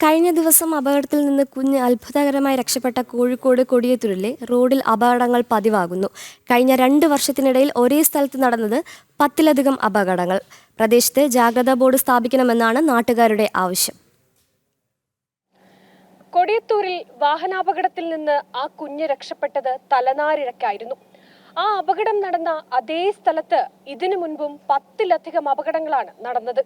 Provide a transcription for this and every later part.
കഴിഞ്ഞ ദിവസം അപകടത്തിൽ നിന്ന് കുഞ്ഞ് അത്ഭുതകരമായി രക്ഷപ്പെട്ട കോഴിക്കോട് കൊടിയത്തൂരിലെ റോഡിൽ അപകടങ്ങൾ പതിവാകുന്നു. കഴിഞ്ഞ രണ്ട് വർഷത്തിനിടയിൽ ഒരേ സ്ഥലത്ത് നടന്നത് പത്തിലധികം അപകടങ്ങൾ. പ്രദേശത്ത് ജാഗ്രതാ ബോർഡ് സ്ഥാപിക്കണമെന്നാണ് നാട്ടുകാരുടെ ആവശ്യം. കൊടിയത്തൂരിൽ വാഹനാപകടത്തിൽ നിന്ന് ആ കുഞ്ഞ് രക്ഷപ്പെട്ടത് തലനാരിഴക്കായിരുന്നു. ആ അപകടം നടന്ന അതേ സ്ഥലത്ത് ഇതിനു മുൻപും പത്തിലധികം അപകടങ്ങളാണ് നടന്നത്.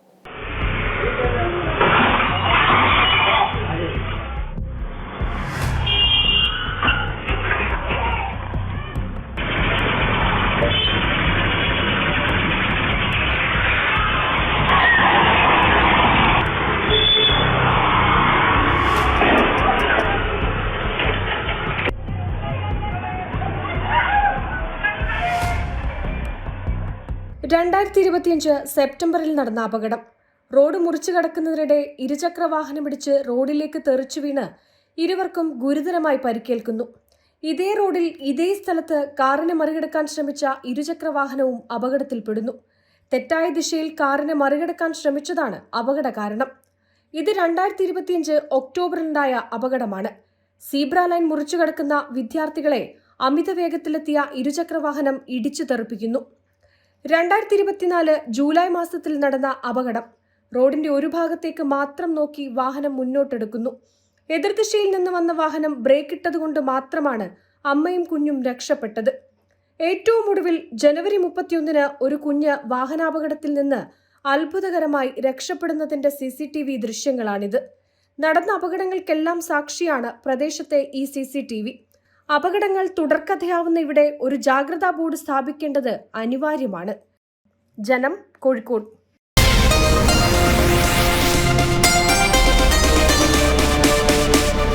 രണ്ടായിരത്തി ഇരുപത്തിയഞ്ച് സെപ്റ്റംബറിൽ നടന്ന അപകടം. റോഡ് മുറിച്ചു കടക്കുന്നതിനിടെ ഇരുചക്ര വാഹനമിടിച്ച് റോഡിലേക്ക് തെറിച്ചു വീണ് ഇരുവർക്കും ഗുരുതരമായി പരിക്കേൽക്കുന്നു. ഇതേ റോഡിൽ ഇതേ സ്ഥലത്ത് കാറിനെ മറികടക്കാൻ ശ്രമിച്ച ഇരുചക്ര വാഹനവും അപകടത്തിൽപ്പെടുന്നു. തെറ്റായ ദിശയിൽ കാറിനെ മറികടക്കാൻ ശ്രമിച്ചതാണ് അപകട കാരണം. ഇത് രണ്ടായിരത്തി ഇരുപത്തിയഞ്ച് ഒക്ടോബറിലുണ്ടായ അപകടമാണ്. സീബ്ര ലൈൻ മുറിച്ചു കടക്കുന്ന വിദ്യാർത്ഥികളെ അമിത വേഗത്തിലെത്തിയ ഇരുചക്ര വാഹനം ഇടിച്ചു തെറിപ്പിക്കുന്നു. രണ്ടായിരത്തി ഇരുപത്തിനാല് ജൂലൈ മാസത്തിൽ നടന്ന അപകടം റോഡിന്റെ ഒരു ഭാഗത്തേക്ക് മാത്രം നോക്കി വാഹനം മുന്നോട്ടെടുക്കുന്നു. എതിർദിശയിൽ നിന്ന് വന്ന വാഹനം ബ്രേക്ക് ഇട്ടതുകൊണ്ട് മാത്രമാണ് അമ്മയും കുഞ്ഞും രക്ഷപ്പെട്ടത്. ഏറ്റവും ഒടുവിൽ ജനുവരി മുപ്പത്തിയൊന്നിന് ഒരു കുഞ്ഞ് വാഹനാപകടത്തിൽ നിന്ന് അത്ഭുതകരമായി രക്ഷപ്പെടുന്നതിന്റെ സി സി ടി വി ദൃശ്യങ്ങളാണിത്. നടന്ന അപകടങ്ങൾക്കെല്ലാം സാക്ഷിയാണ് പ്രദേശത്തെ ഈ സി സി ടി വി. അപകടങ്ങൾ തുടർക്കഥയാവുന്ന ഇവിടെ ഒരു ജാഗ്രതാ ബോർഡ് സ്ഥാപിക്കേണ്ടത് അനിവാര്യമാണ്. ജനം കോഴിക്കോട്.